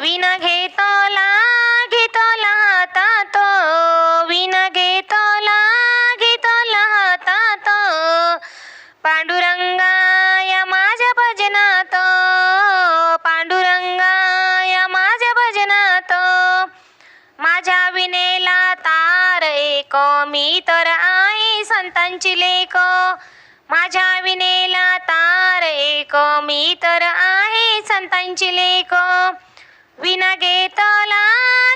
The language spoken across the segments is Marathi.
विन घेतोला घेतला हातात. विन घेतला घेतला हातात या माझ्या भजनात. या माझ्या भजनात. माझ्या विनेला तार एक मी तर आहे संतांची लेख माझ्या विनेला तार एक मी तर आहे संतांची लेख विना घेतला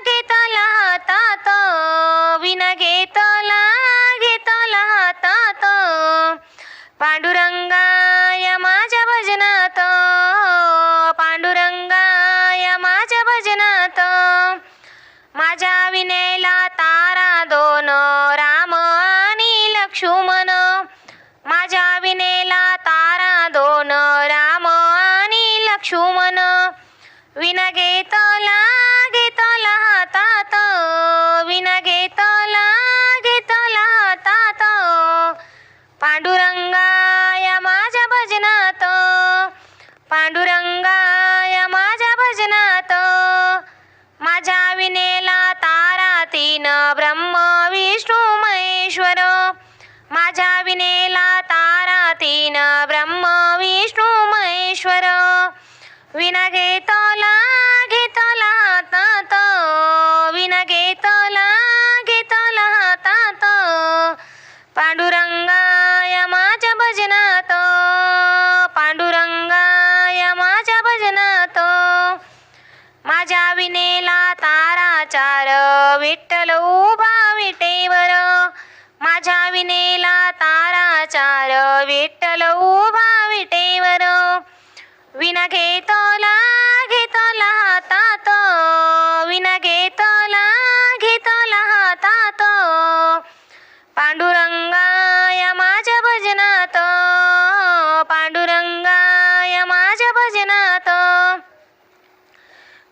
घेतला हातात विना घेतला घेतला हातात पांडुरंगाय माझ्या भजनात पांडुरंगाय माझ्या भजनात माझ्या विनेला तारा दोन राम आणि लक्ष्मण माझ्या विनेला तारा दोन राम आणि लक्ष्मण विन घेतला घेतला हातात. विन घेतला घेतला हातात. या माझ्या भजनात. पांडुरंगाय माझ्या भजनात. माझ्या विनेला तारा तीन ब्रह्म विष्णू महेश्वर. माझ्या विनेला तारा तीन ब्रह्म विष्णू महेश्वर. विन घेतला विठ्ठल उभा विटेवर विन घेतला घेतला हातात विन घेतला घेतला हातात पांडुरंगाय माझ्या भजनात पांडुरंगाय माझ्या भजनात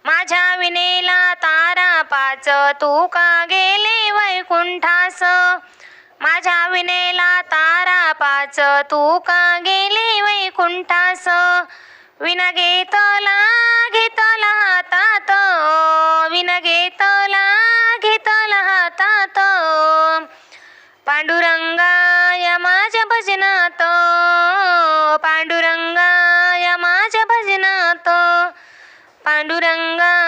माझ्या विनेला तारा पाच तू का गेले वैकुंठास माझ्या विनेला वाच तू का गेले वैकुंठास विना घेतला घेतला हातात. विना घेतला घेतला हातात. पांडुरंगाया माझ्या भजनात. पांडुरंगाया माझ्या भजनात. पांडुरंगा